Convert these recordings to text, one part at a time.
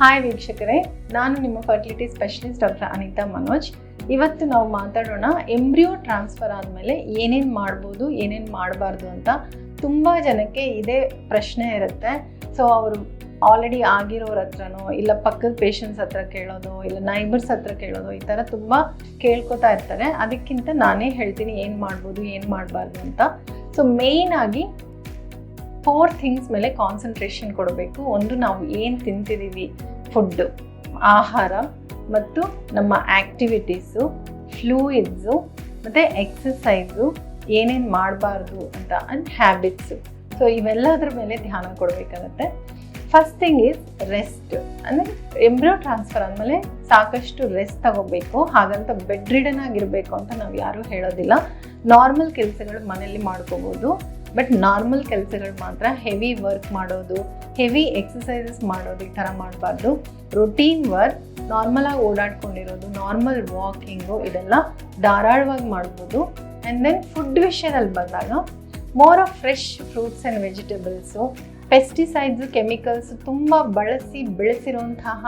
Hi ವೀಕ್ಷಕರೇ, ನಾನು ನಿಮ್ಮ fertility specialist doctor Anita Manoj ಇವತ್ತು ನಾವು ಮಾತಾಡೋಣ ಎಂಬ್ರಿಯೋ ಟ್ರಾನ್ಸ್ಫರ್ ಆದಮೇಲೆ ಏನೇನು ಮಾಡ್ಬೋದು, ಏನೇನು ಮಾಡಬಾರ್ದು ಅಂತ. ತುಂಬ ಜನಕ್ಕೆ ಇದೇ ಪ್ರಶ್ನೆ ಇರುತ್ತೆ. ಸೊ ಅವರು ಆಲ್ರೆಡಿ ಆಗಿರೋರ ಹತ್ರನೋ, ಇಲ್ಲ ಪಕ್ಕದ ಪೇಷಂಟ್ಸ್ ಹತ್ರ ಕೇಳೋದು, ಇಲ್ಲ ನೈಬರ್ಸ್ ಹತ್ರ ಕೇಳೋದು, ಈ ಥರ ತುಂಬ ಕೇಳ್ಕೊತಾ ಇರ್ತಾರೆ. ಅದಕ್ಕಿಂತ ನಾನೇ ಹೇಳ್ತೀನಿ ಏನು ಮಾಡ್ಬೋದು, ಏನು ಮಾಡಬಾರ್ದು ಅಂತ. ಸೊ ಮೇಯ್ನಾಗಿ ಫೋರ್ ಥಿಂಗ್ಸ್ ಮೇಲೆ ಕಾನ್ಸಂಟ್ರೇಷನ್ ಕೊಡಬೇಕು. ಒಂದು ನಾವು ಏನು ತಿಂತಿದ್ದೀವಿ ಫುಡ್ಡು ಆಹಾರ ಮತ್ತು ನಮ್ಮ ಆ್ಯಕ್ಟಿವಿಟೀಸು ಫ್ಲೂಯಿಡ್ಸು ಮತ್ತು ಎಕ್ಸಸೈಸು ಏನೇನು ಮಾಡಬಾರ್ದು ಅಂತ ಆ್ಯಂಡ್ ಹ್ಯಾಬಿಟ್ಸು ಸೊ ಇವೆಲ್ಲದ್ರ ಮೇಲೆ ಧ್ಯಾನ ಕೊಡಬೇಕಾಗತ್ತೆ. ಫಸ್ಟ್ ಥಿಂಗ್ ಈಸ್ ರೆಸ್ಟ್ ಅಂದರೆ ಎಂಬ್ರಿಯೋ ಟ್ರಾನ್ಸ್ಫರ್ ಆದಮೇಲೆ ಸಾಕಷ್ಟು ರೆಸ್ಟ್ ತಗೋಬೇಕು. ಹಾಗಂತ ಬೆಡ್ ರಿಡನ್ ಆಗಿರಬೇಕು ಅಂತ ನಾವು ಯಾರೂ ಹೇಳೋದಿಲ್ಲ. ನಾರ್ಮಲ್ ಕೆಲಸಗಳು ಮನೆಯಲ್ಲಿ ಮಾಡ್ಕೋಬೋದು. ಬಟ್ ನಾರ್ಮಲ್ ಕೆಲಸಗಳು ಮಾತ್ರ ಹೆವಿ ವರ್ಕ್ ಮಾಡೋದು, ಹೆವಿ ಎಕ್ಸಸೈಸಸ್ ಮಾಡೋದು ಈ ಥರ ಮಾಡಬಾರ್ದು. ರೊಟೀನ್ ವರ್ಕ್ ನಾರ್ಮಲಾಗಿ ಓಡಾಡ್ಕೊಂಡಿರೋದು, ನಾರ್ಮಲ್ ವಾಕಿಂಗು ಇದೆಲ್ಲ ಧಾರಾಳವಾಗಿ ಮಾಡ್ಬೋದು. ಆ್ಯಂಡ್ ದೆನ್ ಫುಡ್ ವಿಷಯದಲ್ಲಿ ಬಂದಾಗ more of fresh fruits and vegetables pesticides chemicals ತುಂಬ ಬಳಸಿ ಬೆಳೆಸಿರುವಂತಹ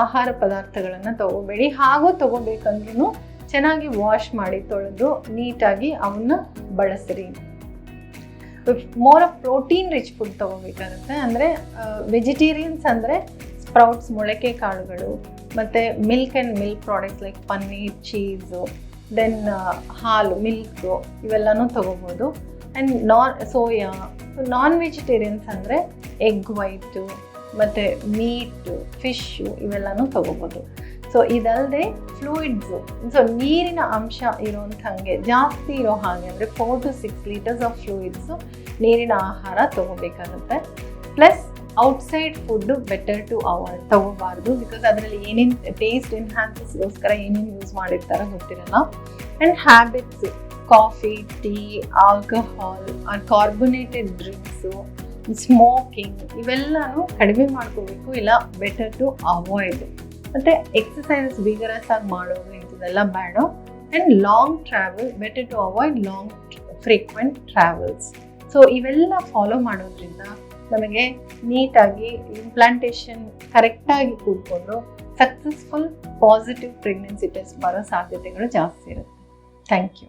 ಆಹಾರ ಪದಾರ್ಥಗಳನ್ನು ತಗೋಬೇಡಿ. ಹಾಗೂ ತಗೋಬೇಕಂದ್ರೂ ಚೆನ್ನಾಗಿ ವಾಶ್ ಮಾಡಿ ತೊಳೆದು ನೀಟಾಗಿ ಅವನ್ನ ಬಳಸಿರಿ. More of protein rich food ತಗೋಬೇಕಾಗುತ್ತೆ. ಅಂದರೆ ವೆಜಿಟೇರಿಯನ್ಸ್ ಅಂದರೆ ಸ್ಪ್ರೌಟ್ಸ್ ಮೊಳಕೆ ಕಾಳುಗಳು, ಮತ್ತು milk and milk products like paneer cheese then ಹಾಲು ಮಿಲ್ಕು ಇವೆಲ್ಲನೂ ತೊಗೋಬೋದು. And non soya non vegetarians ಅಂದರೆ ಎಗ್ ವೈಟು ಮತ್ತು ಮೀಟು ಫಿಶ್ಶು ಇವೆಲ್ಲನೂ ತಗೋಬೋದು. ಸೊ ಇದಲ್ಲದೆ ಫ್ಲೂಯಿಡ್ಸು ಸೊ ನೀರಿನ ಅಂಶ ಇರೋಂಥಂಗೆ ಜಾಸ್ತಿ ಇರೋ ಹಾಗೆ ಅಂದರೆ four to six litres of fluids ನೀರಿನ ಆಹಾರ ತಗೋಬೇಕಾಗುತ್ತೆ. Plus outside food better to avoid ತಗೋಬಾರ್ದು because ಅದರಲ್ಲಿ ಏನೇನು ಟೇಸ್ಟ್ ಎನ್ಹ್ಯಾನ್ಸಸ್ಗೋಸ್ಕರ ಏನೇನು ಯೂಸ್ ಮಾಡಿರ್ತಾರೋ ಗೊತ್ತಿರಲ್ಲ. And habits coffee tea alcohol carbonated drinks smoking ಇವೆಲ್ಲನೂ ಕಡಿಮೆ ಮಾಡ್ಕೋಬೇಕು, ಇಲ್ಲ ಬೆಟರ್ ಟು ಅವಾಯ್ಡ್ ಮತ್ತು ಎಕ್ಸಸೈಸಸ್ ವಿಗರಸ್ ಆಗಿ ಮಾಡೋದು ಇಂಥದ್ದೆಲ್ಲ ಬೇಡ. And long travel better to avoid long frequent travels so ಇವೆಲ್ಲ ಫಾಲೋ ಮಾಡೋದ್ರಿಂದ ನಮಗೆ ನೀಟಾಗಿ ಇಂಪ್ಲಾಂಟೇಷನ್ ಕರೆಕ್ಟಾಗಿ ಕೂತ್ಕೊಂಡು ಸಕ್ಸಸ್ಫುಲ್ ಪಾಸಿಟಿವ್ ಪ್ರೆಗ್ನೆನ್ಸಿ ಟೆಸ್ಟ್ ಬರೋ ಸಾಧ್ಯತೆಗಳು ಜಾಸ್ತಿ ಇರುತ್ತೆ. Thank you